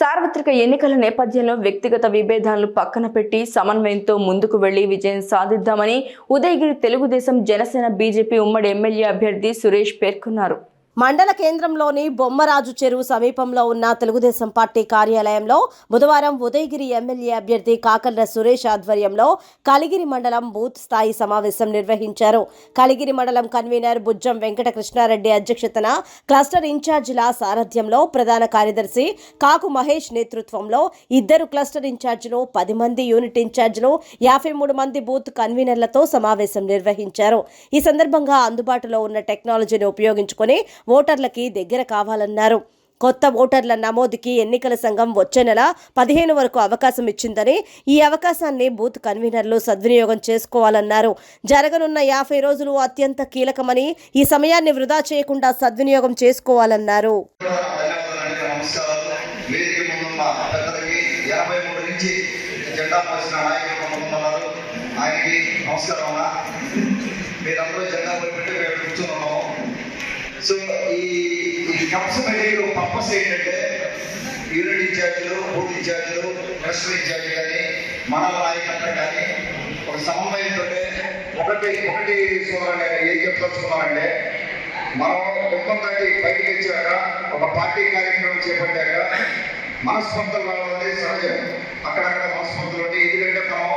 సార్వత్రిక ఎన్నికల నేపథ్యంలో వ్యక్తిగత విభేదాలను పక్కన పెట్టి సమన్వయంతో ముందుకు వెళ్ళి విజయం సాధిద్దామని ఉదయగిరి తెలుగుదేశం జనసేన బీజేపీ ఉమ్మడి ఎమ్మెల్యే అభ్యర్థి సురేష్ పేర్కొన్నారు. మండల కేంద్రంలోని బొమ్మరాజు చెరువు సమీపంలో ఉన్న తెలుగుదేశం పార్టీ కార్యాలయంలో బుధవారం ఉదయగిరి ఎమ్మెల్యే అభ్యర్థి కాకర్ల సురేష్ ఆధ్వర్యంలో కలిగిరి మండలం బూత్ స్థాయి సమావేశం నిర్వహించారు. కలిగిరి మండలం కన్వీనర్ బుజ్జం వెంకట కృష్ణారెడ్డి అధ్యక్షతన క్లస్టర్ ఇన్ఛార్జిల సారథ్యంలో ప్రధాన కార్యదర్శి కాకు మహేష్ నేతృత్వంలో ఇద్దరు క్లస్టర్ ఇన్ఛార్జీలు పది మంది యూనిట్ ఇన్ఛార్జీలు యాభై మూడు మంది బూత్ కన్వీనర్లతో సమావేశం నిర్వహించారు. ఈ సందర్భంగా అందుబాటులో ఉన్న టెక్నాలజీని ఉపయోగించుకొని ఓటర్లకి దగ్గర కావాలన్నారు. కొత్త ఓటర్ల నమోదుకి ఎన్నికల సంఘం వచ్చే నెల పదిహేను వరకు అవకాశం ఇచ్చిందని ఈ అవకాశాన్ని బూత్ కన్వీనర్లు సద్వినియోగం చేసుకోవాలన్నారు. జరగనున్న యాభై రోజులు అత్యంత కీలకమని ఈ సమయాన్ని వృధా చేయకుండా సద్వినియోగం చేసుకోవాలన్నారు. మీరందరూ జెండా పోయిపెట్టి ఉన్నాము. సో ఈ ఈ కప్స్ పర్పస్ ఏంటంటే యూనిట్ ఇన్ఛార్జీలు బూత్ ఇన్ఛార్జీలు క్లస్టర్ ఇన్ఛార్జీ కానీ మండల నాయకత్వం కానీ ఒక సమన్వయంతో ఒకటి ఒకటి సోదరు ఏం చెప్పదలుచుకున్నానంటే మనం దుఃఖం బయటకు బయటికి వచ్చాక ఒక పార్టీ కార్యక్రమం చేపట్టాక మనస్పర్ధలు రావాలని సహజం. అక్కడక్కడ మనస్పర్ధలు ఉంటాయి. ఎందుకంటే మనం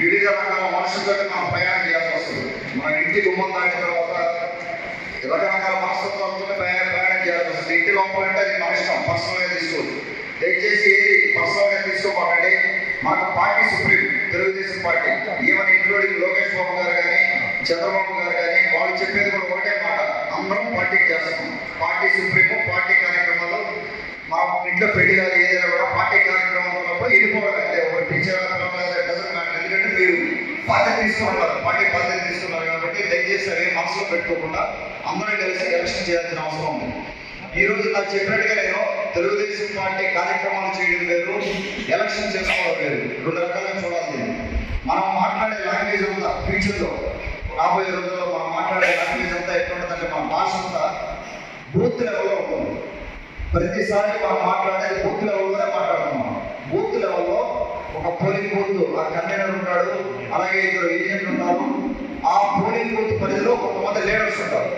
వివిధ రకాల మనుషులతో మనం ప్రయాణం చేయాల్సి వస్తుంది. మన ఇంటి గుమ్మం దాటిన తర్వాత రకరకాల మనస్తత్వాలతో ప్రయాణం ప్రయాణం చేయాల్సి వస్తుంది ఇంటి లోపల అంటే అది మన ఇష్టం. పర్సనల్గా తీసుకోవచ్చు దయచేసి ఏది పర్సనల్గా తీసుకోమాకండి మాకు party supreme Telugu Desam party. Even including Lokesh Babu గారు కానీ చంద్రబాబు గారు కానీ వాళ్ళు చెప్పేది కూడా ఒకటే మాట. అందరం పార్టీకి చేస్తాం. పార్టీ సుప్రీం పార్టీ కార్యక్రమాలు మా ఇంట్లో పెళ్ళి కాదు ఏదైనా కూడా పార్టీ కార్యక్రమంలో ఉన్నప్పుడు వెళ్ళిపోవడం అంతే ఒక టీచర్ ఎందుకంటే మీరు బాధ్యత తీసుకున్నారు. పార్టీ బాధ్యత తీసుకున్నారు కాబట్టి దయచేసి అవి మనసులో పెట్టుకోకుండా అందరం కలిసి ఎలక్షన్ చేయాల్సిన అవసరం ఉంది. ఈ రోజు నాకు చెప్పినట్టుగా నేను తెలుగుదేశం పార్టీ కార్యక్రమాలు చేయడం లేదు ఎలక్షన్ చేసుకోవడం లేదు. రెండు రకాలుగా చూడాలి మనం మాట్లాడే లాంగ్వేజ్ అంతా ఫ్యూచర్లో. రాబోయే రోజుల్లో మనం మాట్లాడే లాంగ్వేజ్ అంతా ఎట్లుంటుందంటే మన భాష అంతా బూత్ లెవెల్లో ఉంటుంది. ప్రతిసారి మనం మాట్లాడేది బూత్ లెవెల్లోనే మాట్లాడుతున్నాం. బూత్ లెవెల్లో ఒక పోలింగ్ బూత్ ఆ కన్వీనర్ ఉంటాడు అలాగే ఇద్దరు ఏజెంట్ ఉంటారు. ఆ పోలింగ్ బూత్ పరిధిలో కొంతమంది లీడర్స్ ఉంటారు.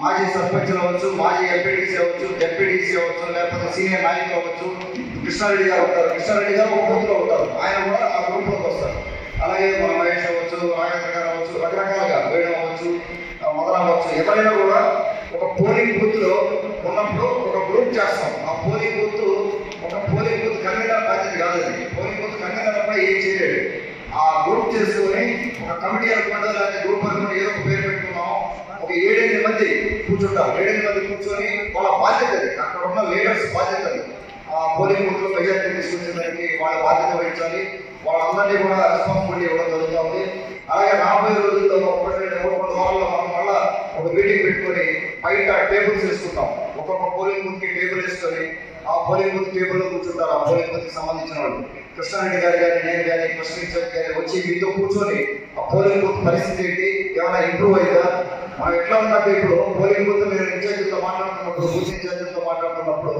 మాజీ సర్పంచ్ అవ్వచ్చు మాజీ ఎంపీడీసీ అవ్వచ్చు ఎంపీడీసీ అవ్వచ్చు లేకపోతే సీనియర్ నాయకులు అవ్వచ్చు కృష్ణారెడ్డి గారు ఉంటారు. కృష్ణారెడ్డి గారు ఒక గ్రూప్లో ఉంటారు. ఆయన కూడా ఆ గ్రూప్లోకి వస్తారు. అలాగే మన మహేష్ అవ్వచ్చు రాజేంద్ర గారు అవ్వచ్చు రకరకాలుగా వేణు అవ్వచ్చు ఆ మొదలవ్వచ్చు ఎవరైనా కూడా ఒక పోలింగ్ బూత్లో ఉన్నప్పుడు ఒక గ్రూప్ చేస్తాం. ఆ పోలింగ్ బూత్ ఒక పోలింగ్ బూత్ కన్వీనర్ బాధ్యత కాదు అది. పోలింగ్ బూత్ కన్వీనర్ అప్పుడు ఏం చేయలేడు ఆ గ్రూప్ చేసుకొని ఒక కమిటీ అనుకుంటా లేకపోతే గ్రూప్ అనుకుంటే ఏదో ఒక పేరు పెట్టుకున్నాం. ఒక ఏడెనిమిది మంది కూర్చుంటాం ఏడెనిమిది మంది కూర్చొని వాళ్ళ బాధ్యత అది. అక్కడ ఉన్న లీడర్స్ బాధ్యత అది. ఆ పోలింగ్ బూత్లో మెజార్టీ తీసుకొచ్చేదానికి వాళ్ళ బాధ్యత వహించాలి. వాళ్ళందరినీ కూడా రెస్పాన్సిబిలిటీ ఇవ్వడం జరుగుతుంది. అలాగే రాబోయే రోజుల్లో ఒకటి రెండు మూడు వారాల్లో మనం మళ్ళా ఒక మీటింగ్ పెట్టుకొని బయట టేబుల్స్ వేసుకుంటాం. ఒక్కొక్క పోలింగ్ బూత్కి టేబుల్ వేసుకొని ఆ పోలింగ్ బూత్ టేబుల్లో కూర్చుంటారు. ఆ పోలింగ్ బూత్కి సంబంధించిన వాళ్ళు. కృష్ణారెడ్డి గారు కానీ నేను కానీ కృష్ణ ఇన్ఛార్జ్ గారు వచ్చి మీతో కూర్చొని ఆ పోలింగ్ బూత్ పరిస్థితి ఏంటి? ఏమైనా ఇంప్రూవ్ అయిందా? మనం ఎట్లా ఉన్నట్టు ఇప్పుడు? పోలింగ్ బూత్ మీరు ఇన్ఛార్జితో మాట్లాడుతున్నప్పుడు బూత్ ఇన్ఛార్జితో మాట్లాడుతున్నప్పుడు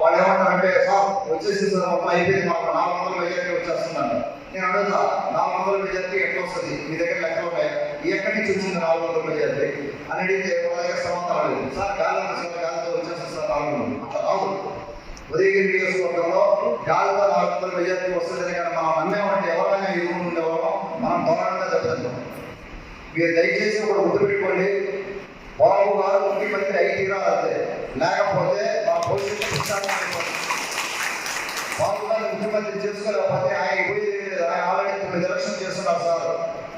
వాళ్ళు ఏమంటారంటే సార్ వచ్చేసింది సార్ మొత్తం అయిపోయింది మాకు నాలుగు వందల మెజార్టీ వచ్చేస్తున్నాను నేను అడుగుతా నాలుగు వందల మెజార్టీ ఎట్లా వస్తుంది? మీ దగ్గర లెక్కలు ఉన్నాయి? ఎక్కడి నుంచి వచ్చింది నాలుగు వందల మెజార్టీ? అని అడిగితే వాళ్ళ దగ్గర సమాధానం లేదు. సార్ గాలి సార్ గాలితో వచ్చేస్తుంది సార్ నాలుగు వందలు. అట్లా రావు ఉదయగిరి నియోజకవర్గంలో గాలితో నాలుగు వందల మెజార్టీ వస్తుంది కానీ మనం నమ్మేమంటే ఎవరైనా ఎదురు ఉండేవాళ్ళం మనం దారుణంగా దెబ్బతింటాం మీరు దయచేసి ఒక గుర్తు పెట్టుకోండి బాబు గారు ముఖ్యమంత్రి అయి తీరాలంతే లేకపోతే మా భవిష్యత్తు బాబు గారు ముఖ్యమంత్రి చేసుకోలేకపోతే ఆయన పోయి ఆయన ఆల్రెడీ తొమ్మిది ఎలక్షన్ చేస్తున్నారు సార్.